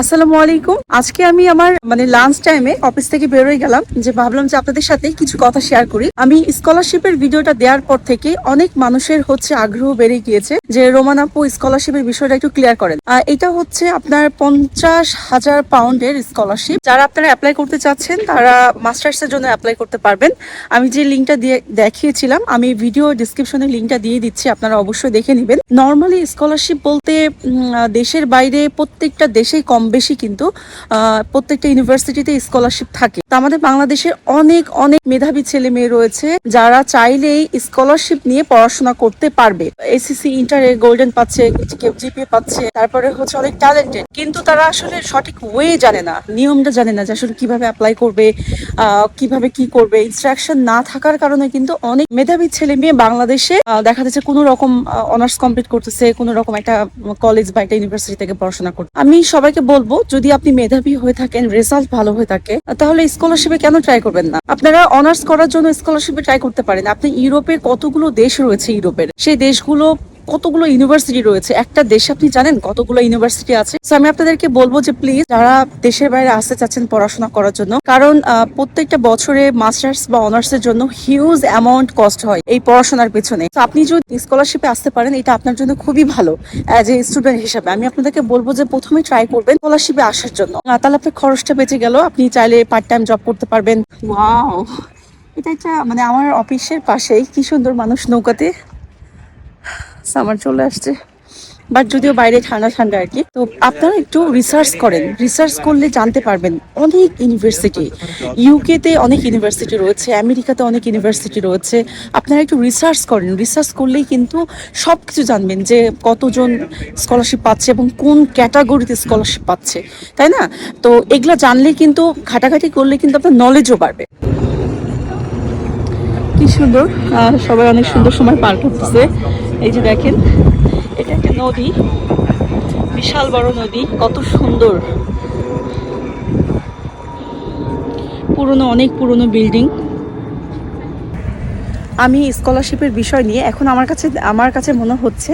আসসালামু আলাইকুম। আজকে আমি আমার মানে লাঞ্চ টাইমে অফিস থেকে বেরোয় গেলাম, যে ভাবলাম যে আপনাদের সাথে কিছু কথা শেয়ার করি। আমি স্কলারশিপের ভিডিওটা দেওয়ার পর থেকে অনেক মানুষের হচ্ছে আগ্রহ বেড়ে গিয়েছে যে রোমান আপু স্কলারশিপের বিষয়টা একটু ক্লিয়ার করেন। এটা হচ্ছে আপনার পঞ্চাশ হাজার পাউন্ডের স্কলারশিপ যারা আপনারা অ্যাপ্লাই করতে চাচ্ছেন, তারা মাস্টার্স এর জন্য অ্যাপ্লাই করতে পারবেন। আমি যে লিঙ্কটা দিয়ে, দেখিয়েছিলাম, আমি ভিডিও ডিসক্রিপশনে লিঙ্কটা দিয়ে দিচ্ছি, আপনারা অবশ্যই দেখে নেবেন। নর্মালি স্কলারশিপ বলতে দেশের বাইরে প্রত্যেকটা দেশেই কম বেশি কিন্তু প্রত্যেকটা ইউনিভার্সিটিতে স্কলারশিপ থাকে। তো আমাদের বাংলাদেশে অনেক অনেক মেধাবী ছেলে মেয়ে রয়েছে, যারা চাইলেই স্কলারশিপ নিয়ে পড়াশোনা করতে পারবে। এসিসি ইন্টারে গোল্ডেন পাচ্ছে কেউ জিপিএ পাচ্ছে, তারপরে হচ্ছে অনেক ট্যালেন্টেড কিন্তু তারা আসলে সঠিক ওয়ে জানে না, নিয়মটা জানে না যে আসলে কীভাবে অ্যাপ্লাই করবে কীভাবে কি করবে। ইনস্ট্রাকশন না থাকার কারণে কিন্তু অনেক মেধাবী ছেলে মেয়ে বাংলাদেশে দেখা যাচ্ছে কোনো রকম অনার্স কমপ্লিট করতেছে, কোনো রকম একটা কলেজ বা একটা ইউনিভার্সিটি থেকে পড়াশোনা করতে। আমি সবাইকে বলব, যদি আপনি মেধাবী হয়ে থাকেন রেজাল্ট ভালো হয়ে থাকে, তাহলে স্কলারশিপে কেন ট্রাই করবেন না? আপনারা অনার্স করার জন্য স্কলারশিপে ট্রাই করতে পারেন। আপনি ইউরোপের কতগুলো দেশ রয়েছে ইউরোপের? সেই দেশগুলো কতগুলো ইউনিভার্সিটি রয়েছে? একটা দেশে আপনি জানেন কতগুলো ইউনিভার্সিটি আছে? আমি আপনাদেরকে বলব যে প্লিজ যারা দেশের বাইরে আসতে চাচ্ছেন পড়াশোনা করার জন্য, কারণ প্রত্যেকটা বছরে মাস্টার্স বা অনার্স এর জন্য হিউজ অ্যামাউন্ট কস্ট হয় এই পড়াশোনার পেছনে। আপনি যদি স্কলারশিপে আসতে পারেন, এটা আপনার জন্য খুবই ভালো অ্যাজ এ স্টুডেন্ট হিসাবে। আমি আপনাদেরকে বলব যে প্রথমে ট্রাই করবেন স্কলারশিপে আসার জন্য। তাহলে আপনার খরচটা বেঁচে গেল, আপনি চাইলে পার্ট টাইম জব করতে পারবেন। ওয়াও এটা একটা মানে আমার অফিসের পাশেই কি সুন্দর মানুষ নৌকাতে সামার চলে আসছে। বাট যদিও বাইরে ঠান্ডা ঠান্ডা আর কি, তো আপনারা একটু রিসার্চ করেন। রিসার্চ করলে জানতে পারবেন অনেক ইউনিভার্সিটি ইউকেতে অনেক ইউনিভার্সিটি রয়েছে আমেরিকাতে অনেক ইউনিভার্সিটি রয়েছে। আপনারা একটু রিসার্চ করেন। রিসার্চ করলেই কিন্তু সব কিছু জানবেন যে কতজন স্কলারশিপ পাচ্ছে এবং কোন ক্যাটাগরিতে স্কলারশিপ পাচ্ছে, তাই না? তো এগুলা জানলে কিন্তু, ঘাটাঘাটি করলে কিন্তু আপনার নলেজও বাড়বে। কি সুন্দর সবাই অনেক সুন্দর সময় পার করতেছে। এই যে দেখেন, এটা একটা নদী, বিশাল বড় নদী, কত সুন্দর। পুরনো, অনেক পুরনো বিল্ডিং। আমি স্কলারশিপের বিষয় নিয়ে এখন আমার কাছে আমার কাছে মনে হচ্ছে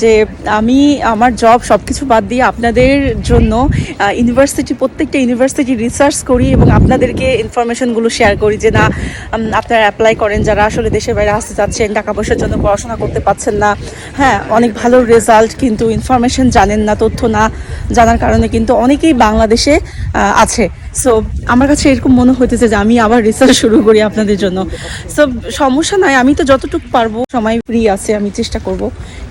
যে আমি আমার জব সব কিছু বাদ দিয়ে আপনাদের জন্য ইউনিভার্সিটি প্রত্যেকটা ইউনিভার্সিটি রিসার্চ করি এবং আপনাদেরকে ইনফরমেশনগুলো শেয়ার করি যে না আপনারা অ্যাপ্লাই করেন, যারা আসলে দেশের বাইরে আসতে চাচ্ছেন, টাকা পয়সার জন্য পড়াশোনা করতে পারছেন না। হ্যাঁ অনেক ভালো রেজাল্ট কিন্তু ইনফরমেশন জানেন না, তথ্য না জানার কারণে কিন্তু অনেকেই বাংলাদেশে আছে। সো আমার কাছে এরকম মনে হইতেছে যে আমি আবার রিসার্চ শুরু করি আপনাদের জন্য। সো সমস্যা নাই, আমি তো যতটুকু পারব, সময় ফ্রি আছে, আমি চেষ্টা করব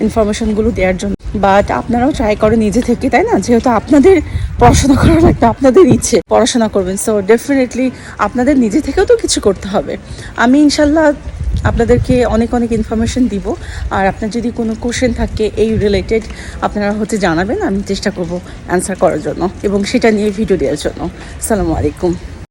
ইনফরমেশনগুলো দেওয়ার জন্য। বাট আপনারাও ট্রাই করেন নিজে থেকে, তাই না? যেহেতু আপনাদের পড়াশোনা করার একটা আপনাদের ইচ্ছে, পড়াশোনা করবেন। সো ডেফিনেটলি আপনাদের নিজে থেকেও তো কিছু করতে হবে। আমি ইনশাল্লাহ আপনাদেরকে অনেক অনেক ইনফরমেশন দিব। আর আপনার যদি কোনো কোশ্চেন থাকে এই রিলেটেড আপনারা হচ্ছে জানাবেন, আমি চেষ্টা করব অ্যান্সার করার জন্য এবং সেটা নিয়ে ভিডিও দেওয়ার জন্য। সালামু আলাইকুম।